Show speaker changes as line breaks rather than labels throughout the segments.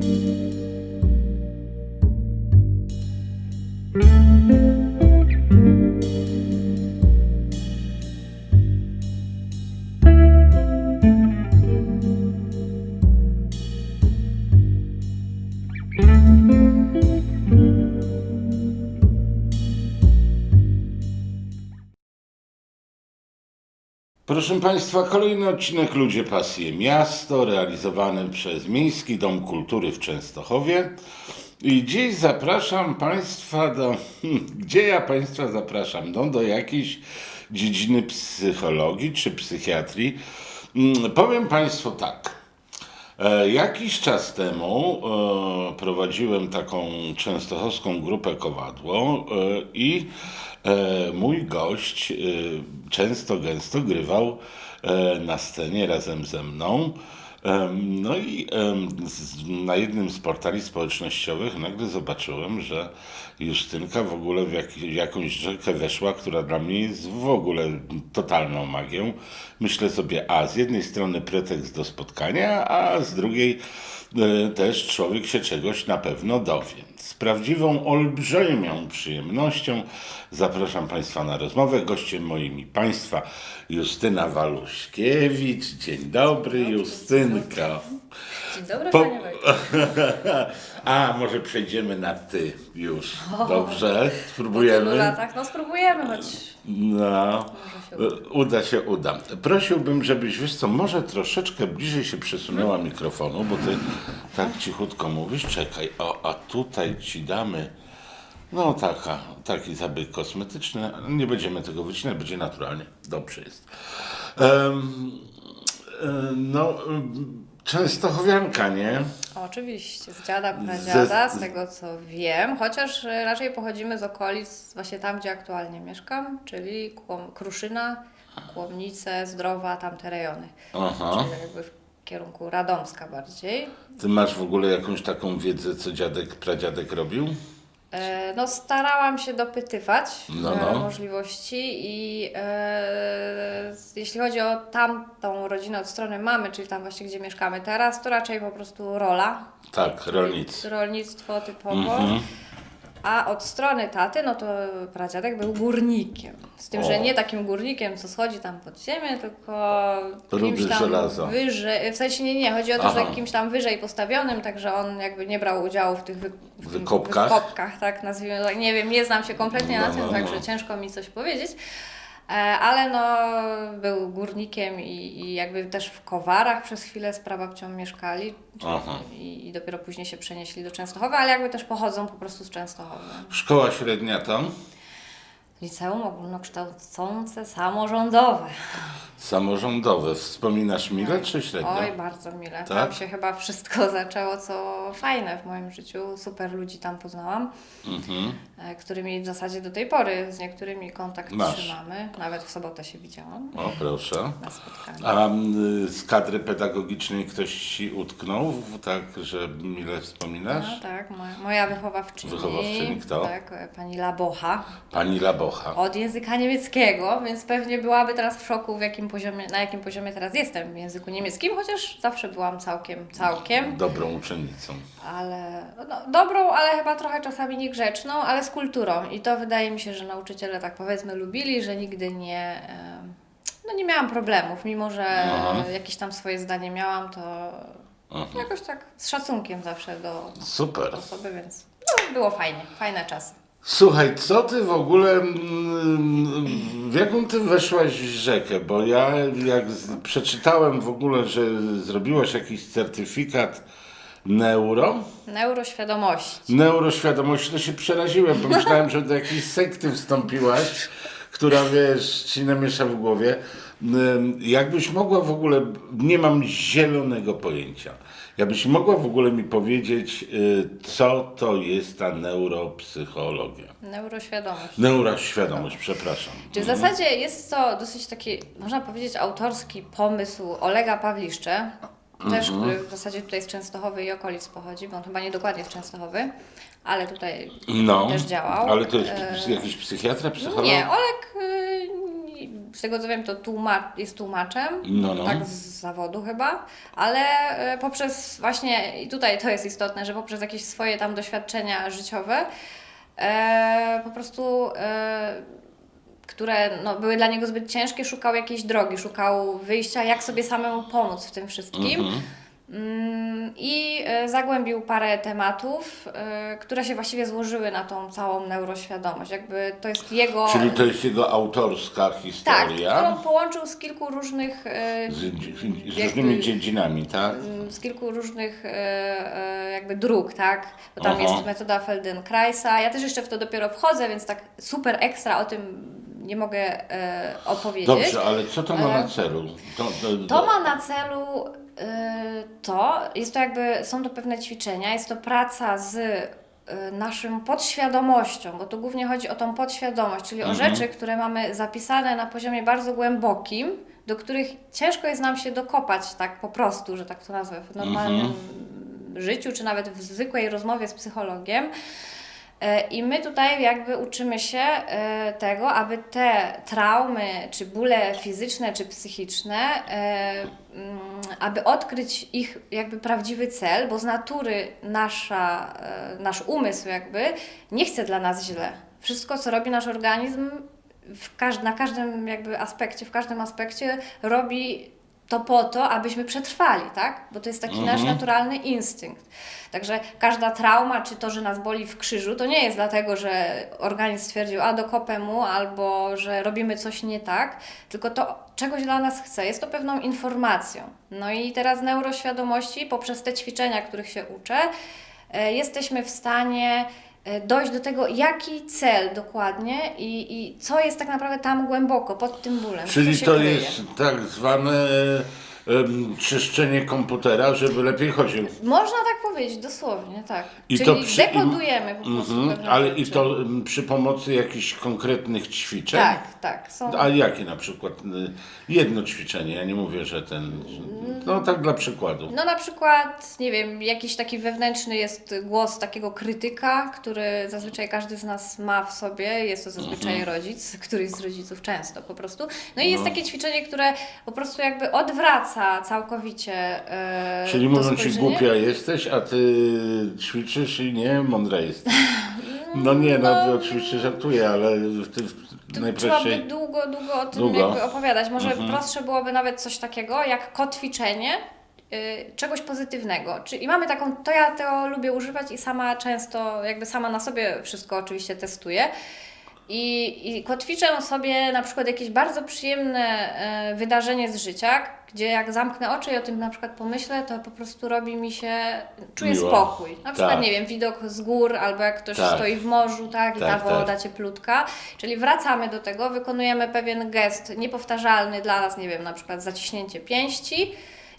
Música Proszę Państwa, kolejny odcinek Ludzie Pasje Miasto, realizowany przez Miejski Dom Kultury w Częstochowie. I dziś zapraszam Państwa do... Gdzie ja Państwa zapraszam? No, do jakiejś dziedziny psychologii czy psychiatrii. Mm, Powiem Państwu tak. E, Jakiś czas temu e, prowadziłem taką częstochowską grupę kowadło e, i mój gość e, często, gęsto grywał e, na scenie razem ze mną. No i na jednym z portali społecznościowych nagle zobaczyłem, że Justynka w ogóle w, jak, w jakąś rzekę weszła, która dla mnie jest w ogóle totalną magią. Myślę sobie, a z jednej strony pretekst do spotkania, a z drugiej e, też człowiek się czegoś na pewno dowie. Z prawdziwą, olbrzymią przyjemnością zapraszam Państwa na rozmowę. Gościem moim i Państwa Justyna Waluśkiewicz. Dzień dobry, Justynka.
Dzień dobry,
Po-
panie.
A, może przejdziemy na ty już. Dobrze,
Po tylu
spróbujemy.
latach, no spróbujemy, choć
No, uda się, uda. Prosiłbym, żebyś, wiesz co, może troszeczkę bliżej się przesunęła mikrofonu, bo ty tak cichutko mówisz. Czekaj, o, a tutaj ci damy, no taka, taki zabieg kosmetyczny. Nie będziemy tego wycinać, będzie naturalnie. Dobrze jest. Em, e, no, em, Częstochowianka, nie?
oczywiście z dziada, pradziada, z tego co wiem, chociaż e, raczej pochodzimy z okolic właśnie tam, gdzie aktualnie mieszkam, czyli Kłom, Kruszyna, Kłomnice, Zdrowa, tamte rejony.
Aha.
Czyli jakby w kierunku Radomska bardziej.
Ty masz w ogóle jakąś taką wiedzę, co dziadek, pradziadek robił?
E, No, starałam się dopytywać
No,
e,
no.
możliwości i e, jeśli chodzi o tamtą rodzinę od strony mamy, czyli tam właśnie gdzie mieszkamy teraz, to raczej po prostu rola,
Tak, rolnicy.
rolnictwo typowo.
Mhm.
A od strony taty, no to pradziadek był górnikiem. Z tym,
O.
że nie takim górnikiem, co schodzi tam pod ziemię, tylko
Rudy
kimś tam
żelaza.
wyżej. W sensie nie, nie, chodzi o to,
Aha.
że kimś tam wyżej postawionym, także on jakby nie brał udziału w tych wy, w
Wykopkach?
wykopkach, tak nazwijmy to. Nie wiem, nie znam się kompletnie
No,
na tym,
no,
także
no.
ciężko mi coś powiedzieć. E, Ale no, był górnikiem i, i jakby też w Kowarach przez chwilę z prababcią mieszkali.
Aha.
I, I dopiero później się przenieśli do Częstochowa, ale jakby też pochodzą po prostu z Częstochowa.
Szkoła średnia tam?
Liceum ogólnokształcące samorządowe.
Samorządowe. Wspominasz mile czy średnio?
Oj, bardzo mile.
Tak?
Tam się chyba wszystko zaczęło, co fajne w moim życiu. Super ludzi tam poznałam,
Mhm.
e, którymi w zasadzie do tej pory z niektórymi kontakt
Masz.
trzymamy. Nawet w sobotę się widziałam
O, proszę.
na spotkaniu.
A z kadry pedagogicznej ktoś ci utknął, tak, że mile wspominasz?
No tak, moja, moja wychowawczyni.
Wychowawczyni kto?
Tak, e, pani Labocha.
Pani Labocha.
Od języka niemieckiego, więc pewnie byłaby teraz w szoku, w jakim poziomie, na jakim poziomie teraz jestem w języku niemieckim, chociaż zawsze byłam całkiem, całkiem.
Dobrą uczennicą.
ale no, dobrą, ale chyba trochę czasami niegrzeczną, ale z kulturą. I to wydaje mi się, że nauczyciele tak powiedzmy lubili, że nigdy nie, no nie miałam problemów, mimo że
Aha.
jakieś tam swoje zdanie miałam, to
Aha.
jakoś tak z szacunkiem zawsze do
Super.
osoby, więc no, było fajnie, fajne czasy.
Słuchaj, co ty w ogóle, mm, w jaką ty weszłaś w rzekę? Bo ja jak z, przeczytałem w ogóle, że zrobiłaś jakiś certyfikat neuro,
Neuroświadomości.
neuroświadomości, to się przeraziłem, bo myślałem, że do jakiejś sekty wstąpiłaś, która wiesz, ci namiesza w głowie. Ym, Jakbyś mogła w ogóle, nie mam zielonego pojęcia, jakbyś mogła w ogóle mi powiedzieć, y, co to jest ta neuropsychologia?
Neuroświadomość.
Neuroświadomość, przepraszam.
Czy w zasadzie jest to dosyć taki, można powiedzieć, autorski pomysł Olega Pawliszcze, też,
Mhm.
który w zasadzie tutaj z Częstochowy i okolic pochodzi, bo on chyba nie dokładnie z Częstochowy, ale tutaj
No,
też działał.
ale to jest
E,
jakiś psychiatra, psycholog?
Nie, Oleg y, z tego co wiem, to tłuma- jest tłumaczem,
No, no.
tak z zawodu chyba, ale e, poprzez właśnie, i tutaj to jest istotne, że poprzez jakieś swoje tam doświadczenia życiowe, e, po prostu e, które no, były dla niego zbyt ciężkie, szukał jakiejś drogi, szukał wyjścia, jak sobie samemu pomóc w tym wszystkim.
Mhm.
Mm, I e, zagłębił parę tematów, e, które się właściwie złożyły na tą całą neuroświadomość. Jakby to jest jego.
Czyli to jest jego autorska
tak,
historia
którą połączył z kilku różnych. e,
z, z
jakby-
różnymi dziedzinami, tak?
mm, z kilku różnych jakby dróg, tak? Bo tam
Aha.
jest metoda Feldenkraisa. Ja też jeszcze w to dopiero wchodzę, więc tak super ekstra o tym nie mogę e, opowiedzieć.
Dobrze, ale co to ma na celu? To, to,
To ma na celu to, jest to jakby, są to pewne ćwiczenia, jest to praca z y, naszą podświadomością, bo tu głównie chodzi o tą podświadomość, czyli o rzeczy, które mamy zapisane na poziomie bardzo głębokim, do których ciężko jest nam się dokopać tak po prostu, że tak to nazwę, w normalnym życiu, czy nawet w zwykłej rozmowie z psychologiem. E, I my tutaj jakby uczymy się e, tego, aby te traumy, czy bóle fizyczne, czy psychiczne, e, mm, aby odkryć ich jakby prawdziwy cel, bo z natury nasza, nasz umysł jakby nie chce dla nas źle. Wszystko, co robi nasz organizm w na każdym jakby aspekcie, w każdym aspekcie robi to po to, abyśmy przetrwali, tak? Bo to jest taki nasz naturalny instynkt. Także każda trauma, czy to, że nas boli w krzyżu, to nie jest dlatego, że organizm stwierdził, a dokopę mu, albo że robimy coś nie tak, tylko to czegoś dla nas chce. Jest to pewną informacją. No i teraz neuroświadomości, poprzez te ćwiczenia, których się uczę, e, jesteśmy w stanie dojść do tego, jaki cel dokładnie i, i co jest tak naprawdę tam głęboko, pod tym bólem.
Czyli
co się
to
kryje.
jest tak zwane em, czyszczenie komputera, żeby lepiej chodził.
Można tak powiedzieć, dosłownie, tak.
I
Czyli
to przy-
dekodujemy po prostu
Mhm,
pewne
ale i
rzeczy.
to em, przy pomocy jakichś konkretnych ćwiczeń?
Tak, tak. Są...
A jakie na przykład? y, Jedno ćwiczenie, ja nie mówię, że ten. No tak dla przykładu.
No na przykład, nie wiem, jakiś taki wewnętrzny jest głos takiego krytyka, który zazwyczaj każdy z nas ma w sobie. Jest to zazwyczaj
Mhm.
rodzic, któryś z rodziców często po prostu. No i jest takie ćwiczenie, które po prostu jakby odwraca całkowicie e,
Czyli mówią ci głupia jesteś, a ty ćwiczysz i nie mądra jesteś. No nie, no, to oczywiście żartuję, ale ty
Tu Trzeba by
najprościej.
długo, długo o tym
Długo. Mhm.
jakby opowiadać. Może prostsze byłoby nawet coś takiego jak kotwiczenie y, czegoś pozytywnego. Czy, I mamy taką, to ja to lubię używać i sama często, jakby sama na sobie wszystko oczywiście testuję. I, I kotwiczę sobie na przykład jakieś bardzo przyjemne e, wydarzenie z życia, gdzie jak zamknę oczy i o tym na przykład pomyślę, to po prostu robi mi się, czuję
Miło.
spokój. Na przykład,
Tak.
nie wiem, widok z gór, albo jak ktoś
Tak.
stoi w morzu, tak, i
Tak,
ta
tak.
woda cieplutka. Czyli wracamy do tego, wykonujemy pewien gest niepowtarzalny dla nas, nie wiem, na przykład zaciśnięcie pięści.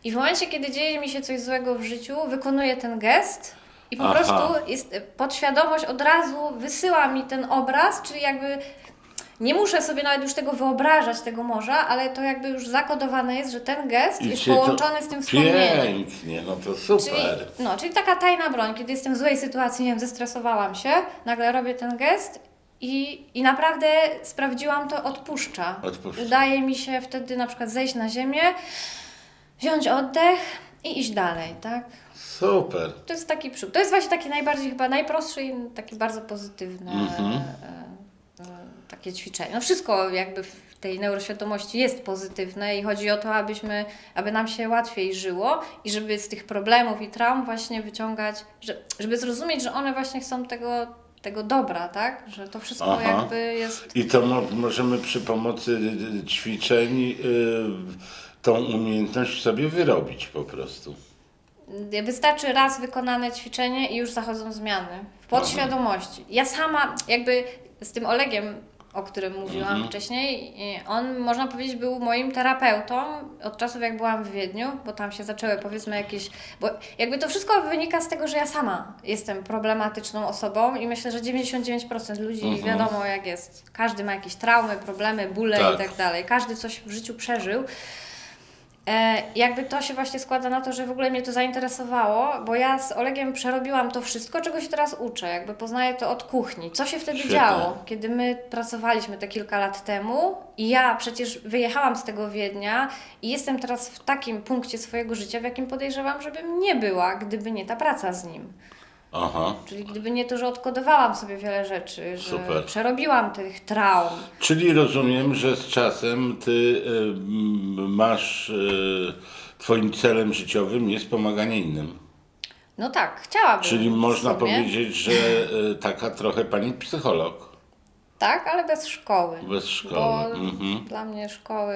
I w momencie, kiedy dzieje mi się coś złego w życiu, wykonuję ten gest i po
Aha.
prostu jest podświadomość od razu wysyła mi ten obraz, czyli jakby nie muszę sobie nawet już tego wyobrażać, tego morza, ale to jakby już zakodowane jest, że ten gest jest
cię to
połączony z tym wspomnieniem.
Pięknie, no to super.
Czyli, no, czyli taka tajna broń, kiedy jestem w złej sytuacji, nie wiem, zestresowałam się, nagle robię ten gest i, i naprawdę sprawdziłam to, odpuszcza.
Odpuszcza.
Udaje mi się wtedy na przykład zejść na ziemię, wziąć oddech i iść dalej, tak?
Super.
To jest taki przykład. To jest właśnie taki najbardziej chyba najprostszy i taki bardzo pozytywny
Mhm.
e, e, takie ćwiczenie. No wszystko jakby w tej neuroświadomości jest pozytywne i chodzi o to, abyśmy, aby nam się łatwiej żyło i żeby z tych problemów i traum właśnie wyciągać, że, żeby zrozumieć, że one właśnie chcą tego, tego dobra, tak? Że to wszystko
Aha.
jakby jest...
I to mo- możemy przy pomocy y, ćwiczeń y, tą umiejętność sobie wyrobić po prostu.
Wystarczy raz wykonane ćwiczenie i już zachodzą zmiany w podświadomości. Ja sama jakby z tym Olegiem, o którym mówiłam wcześniej, i on można powiedzieć był moim terapeutą od czasów jak byłam w Wiedniu, bo tam się zaczęły powiedzmy jakieś, bo jakby to wszystko wynika z tego, że ja sama jestem problematyczną osobą i myślę, że 99% ludzi wiadomo jak jest. Każdy ma jakieś traumy, problemy, bóle
Tak.
i tak dalej. Każdy coś w życiu przeżył. E, jakby to się właśnie składa na to, że w ogóle mnie to zainteresowało, bo ja z Olegiem przerobiłam to wszystko, czego się teraz uczę. Jakby poznaję to od kuchni. Co się wtedy
Świetnie.
działo, kiedy my pracowaliśmy te kilka lat temu i ja przecież wyjechałam z tego Wiednia i jestem teraz w takim punkcie swojego życia, w jakim podejrzewam, żebym nie była, gdyby nie ta praca z nim.
Aha.
Czyli gdyby nie to, że odkodowałam sobie wiele rzeczy, że
Super.
przerobiłam tych traum.
Czyli rozumiem, że z czasem ty y, masz, y, twoim celem życiowym jest pomaganie innym.
No tak, chciałabym.
Czyli
w
można
sumie.
powiedzieć, że y, taka trochę pani psycholog.
Tak, ale bez szkoły.
Bez szkoły.
Bo
Mhm.
dla mnie szkoły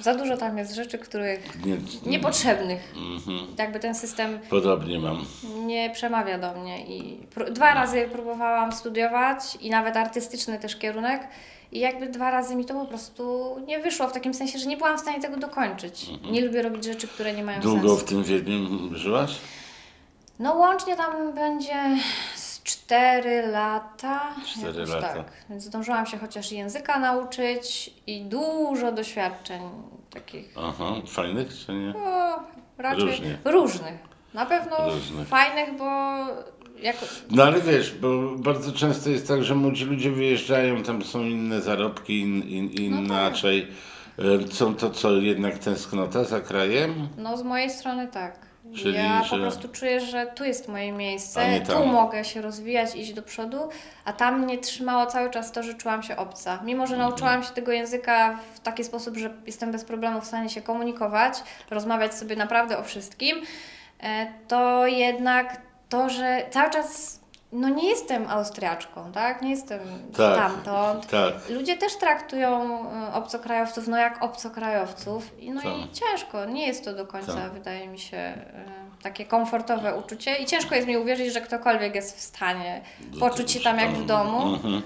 za dużo tam jest rzeczy, których
Nie,
niepotrzebnych.
Mhm.
Jakby ten system
Podobnie mam.
nie przemawia do mnie i dwa razy próbowałam studiować i nawet artystyczny też kierunek i jakby dwa razy mi to po prostu nie wyszło w takim sensie, że nie byłam w stanie tego dokończyć. Nie lubię robić rzeczy, które nie mają
Mhm. Długo
sensu.
w tym Wiedniu żyłaś?
No łącznie tam będzie 4 lata.
Cztery
jakoś
lata.
Tak. Więc zdążyłam się chociaż języka nauczyć i dużo doświadczeń takich
Aha, fajnych czy nie?
no, raczej
Różnie.
różnych. Na pewno
Różnych.
fajnych, bo jako,
No ale wiesz, bo bardzo często jest tak, że młodzi ludzie wyjeżdżają, tam są inne zarobki, in, in, inaczej. E, Są to co, jednak tęsknota za krajem?
no z mojej strony tak.
Czyli,
ja
że-
po prostu czuję, że tu jest moje
A
miejsce, tu
tam.
mogę się rozwijać, iść do przodu, a tam mnie trzymało cały czas to, że czułam się obca. Mimo, że
Mhm.
nauczyłam się tego języka w taki sposób, że jestem bez problemu w stanie się komunikować, rozmawiać sobie naprawdę o wszystkim, e, to jednak to, że cały czas no nie jestem Austriaczką, tak? Nie jestem
Tak.
stamtąd.
Tak.
Ludzie też traktują e, obcokrajowców no jak obcokrajowców i no
Tak.
i ciężko, nie jest to do końca,
Tak.
wydaje mi się, e, takie komfortowe uczucie i ciężko jest mi uwierzyć, że ktokolwiek jest w stanie poczuć się tam jak w domu,
Mhm.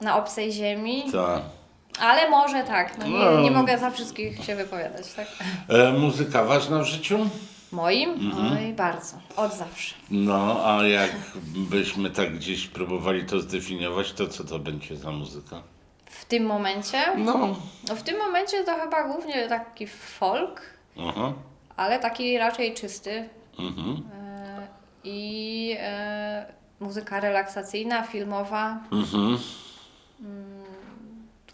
na obcej ziemi,
Tak.
ale może tak, no
No.
nie, nie mogę za wszystkich się wypowiadać, tak?
E, muzyka ważna w życiu?
Moim?
Mhm.
Oj, bardzo, od zawsze.
No, a jakbyśmy tak gdzieś próbowali to zdefiniować, to co to będzie za muzyka?
W tym momencie,
No.
no w tym momencie to chyba głównie taki folk,
Aha.
ale taki raczej czysty,
Mhm.
E, i e, muzyka relaksacyjna, filmowa,
Mhm.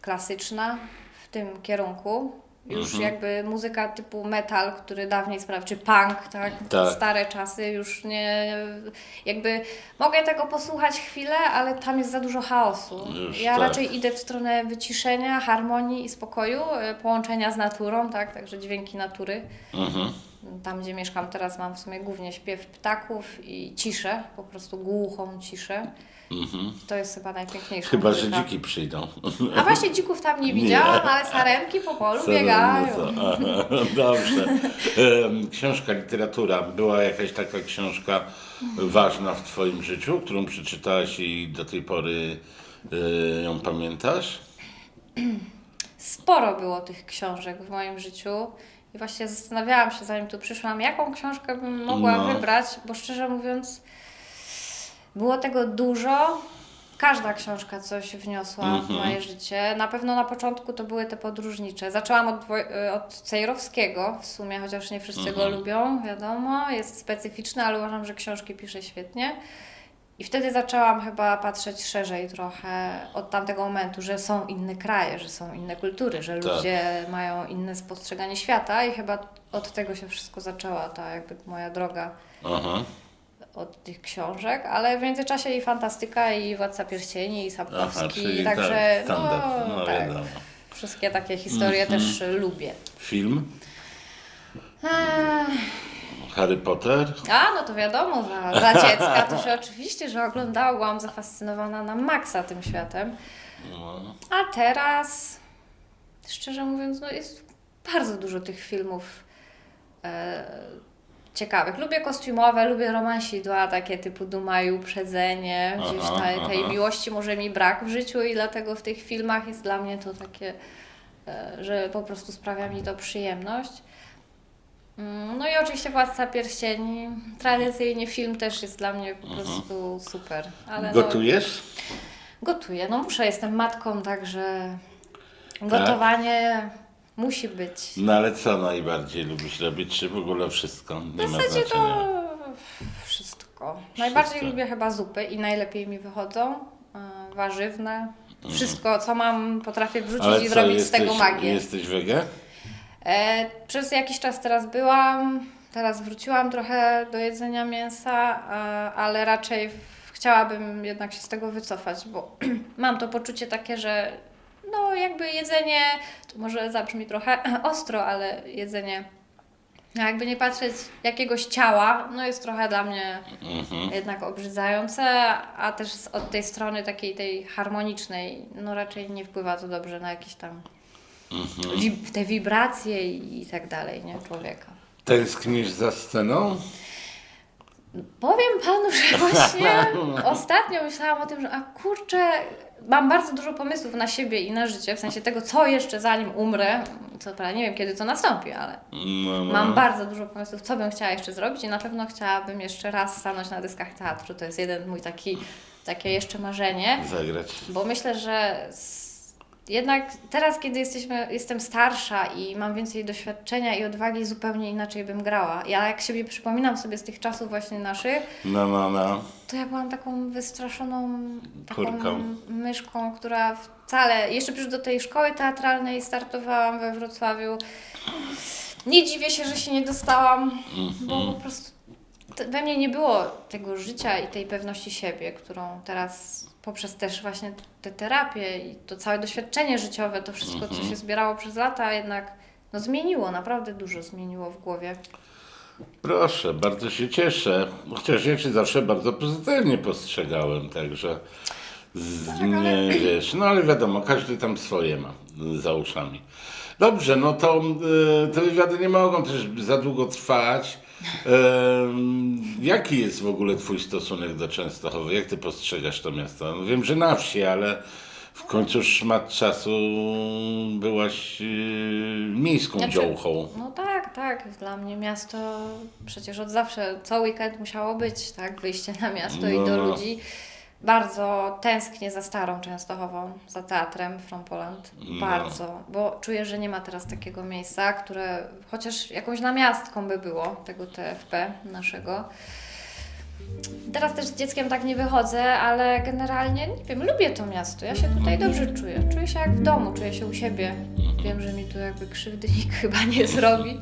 klasyczna w tym kierunku. Już
Mhm.
jakby muzyka typu metal, który dawniej sprawiał, czy punk, tak?
Tak.
Stare czasy już nie. Jakby mogę tego posłuchać chwilę, ale tam jest za dużo chaosu.
Już
ja
tak.
raczej idę w stronę wyciszenia, harmonii i spokoju, e, połączenia z naturą, tak? Także dźwięki natury.
Mhm.
Tam, gdzie mieszkam teraz, mam w sumie głównie śpiew ptaków i ciszę, po prostu głuchą ciszę.
Mhm.
To jest chyba najpiękniejsze.
Chyba, że dziki przyjdą.
A właśnie dzików tam nie widziałam, ale sarenki po polu biegają.
No to- aha, Dobrze. Em, Książka, literatura. Była jakaś taka książka ważna w Twoim życiu, którą przeczytałaś i do tej pory e, ją pamiętasz?
Sporo było tych książek w moim życiu. I właśnie zastanawiałam się, zanim tu przyszłam, jaką książkę bym mogła
No.
wybrać, bo szczerze mówiąc, było tego dużo. Każda książka coś wniosła w
Mhm.
moje życie. Na pewno na początku to były te podróżnicze. Zaczęłam od, y, od Cejrowskiego w sumie, chociaż nie wszyscy go
Mhm.
lubią, wiadomo. Jest specyficzny, ale uważam, że książki pisze świetnie. I wtedy zaczęłam chyba patrzeć szerzej trochę od tamtego momentu, że są inne kraje, że są inne kultury, że
Tak.
ludzie mają inne spostrzeganie świata i chyba od tego się wszystko zaczęła ta jakby moja droga
Aha.
od tych książek, ale w międzyczasie i fantastyka, i Władca Pierścieni, i Sapkowski, także
tak,
no,
No,
tak, wszystkie takie historie
Mhm.
też lubię.
Film?
Eee,
Harry Potter?
A, no to wiadomo, za, za dziecka to się oczywiście, że oglądałam, byłam zafascynowana na maksa tym światem.
No.
A teraz, szczerze mówiąc, no jest bardzo dużo tych filmów e, ciekawych. Lubię kostiumowe, lubię romansidła, takie typu Duma i Uprzedzenie. Gdzieś
Aha,
tej, tej
aha.
miłości może mi brak w życiu i dlatego w tych filmach jest dla mnie to takie, e, że po prostu sprawia mi to przyjemność. Mm, No i oczywiście Władca Pierścieni. Tradycyjnie film też jest dla mnie po prostu super. Ale no,
Gotujesz?
Gotuję. No muszę, jestem matką, także gotowanie musi być.
No ale co najbardziej lubisz robić, czy w ogóle wszystko? Nie
W zasadzie to wszystko. Najbardziej lubię chyba zupy i najlepiej mi wychodzą. e, Warzywne. Wszystko, co mam, potrafię wrzucić
Ale
i
co,
zrobić z tego magię.
jesteś wege?
E, przez jakiś czas teraz byłam, teraz wróciłam trochę do jedzenia mięsa, e, ale raczej chciałabym jednak się z tego wycofać, bo mam to poczucie takie, że no jakby jedzenie, to może zabrzmi trochę ostro, ale jedzenie jakby nie patrzeć jakiegoś ciała, no jest trochę dla mnie
Mhm.
jednak obrzydzające, a też od tej strony takiej tej harmonicznej, no raczej nie wpływa to dobrze na jakieś tam
Mhm.
te wibracje i, tak dalej, nie, człowieka.
Tęsknisz za sceną?
Powiem panu, że właśnie ostatnio myślałam o tym, że a kurczę, mam bardzo dużo pomysłów na siebie i na życie, w sensie tego, co jeszcze zanim umrę, co prawda nie wiem kiedy to nastąpi, ale
No, no.
mam bardzo dużo pomysłów, co bym chciała jeszcze zrobić i na pewno chciałabym jeszcze raz stanąć na dyskach teatru. To jest jeden mój taki, takie jeszcze marzenie.
Zagrać.
Bo myślę, że s- jednak teraz, kiedy jesteśmy, jestem starsza i mam więcej doświadczenia i odwagi, zupełnie inaczej bym grała. Ja jak sobie przypominam sobie z tych czasów właśnie naszych,
No, no, no.
to ja byłam taką wystraszoną taką
Kurką.
myszką, która wcale, jeszcze przecież do tej szkoły teatralnej startowałam we Wrocławiu. Nie dziwię się, że się nie dostałam, bo po prostu we mnie nie było tego życia i tej pewności siebie, którą teraz poprzez też właśnie te terapie i to całe doświadczenie życiowe, to wszystko, co się zbierało przez lata, jednak no, zmieniło, naprawdę dużo zmieniło w głowie.
Proszę, bardzo się cieszę. Chociaż ja Cię zawsze bardzo pozytywnie postrzegałem, także z,
Tak,
nie wiesz. No ale wiadomo, każdy tam swoje ma y, za uszami. Dobrze, no to y, te wywiady nie mogą też za długo trwać. Jaki jest w ogóle Twój stosunek do Częstochowy? Jak Ty postrzegasz to miasto? No, wiem, że na wsi, ale w końcu szmat czasu byłaś y, miejską
Znaczy,
działchą.
No tak, tak. Dla mnie miasto przecież od zawsze, co weekend musiało być, tak? Wyjście na miasto i
No,
do
no.
ludzi. Bardzo tęsknię za starą Częstochową, za teatrem From Poland.
No.
Bardzo, bo czuję, że nie ma teraz takiego miejsca, które chociaż jakąś namiastką by było tego TFP naszego. Teraz też z dzieckiem tak nie wychodzę, ale generalnie nie wiem, lubię to miasto. Ja się tutaj dobrze czuję. Czuję się jak w domu, czuję się u siebie. Wiem, że mi tu jakby krzywdy nikt chyba nie zrobi.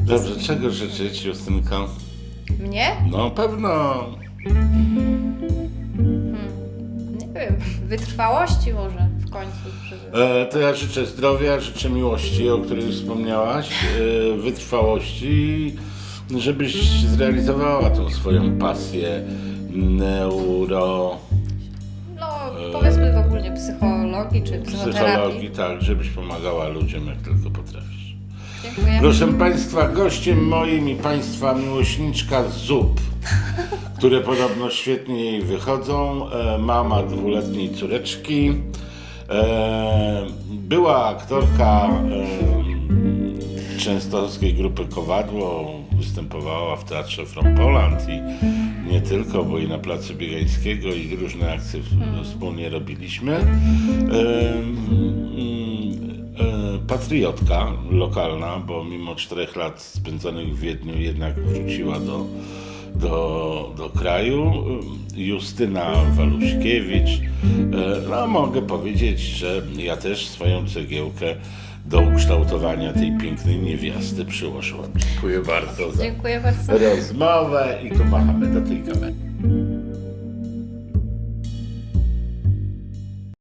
Dobrze, czego życzyć, Justynka?
Mnie?
No pewno.
Nie wiem, wytrwałości może w końcu. Żeby...
E, to ja życzę zdrowia, życzę miłości, o której już wspomniałaś, e, wytrwałości, żebyś zrealizowała tą swoją pasję neuro,
No, powiedzmy w ogóle psychologii czy psychoterapii.
psychologii, tak, żebyś pomagała ludziom jak tylko potrafisz.
Dziękuję.
Proszę Państwa, gościem moim i Państwa miłośniczka zup, które podobno świetnie jej wychodzą. E, mama dwuletniej córeczki. E, była aktorka e, częstochowskiej grupy Kowadło. Występowała w Teatrze From Poland i nie tylko, bo i na Placu Biegańskiego i różne akcje w- wspólnie robiliśmy. E, mm, e, patriotka lokalna, bo mimo czterech lat spędzonych w Wiedniu jednak wróciła do, do, do kraju. Justyna Waluśkiewicz. E, No, mogę powiedzieć, że ja też swoją cegiełkę do ukształtowania tej pięknej niewiasty przyłożyłem. Dziękuję bardzo za
Dziękuję bardzo.
rozmowę i tu machamy do tej kamery.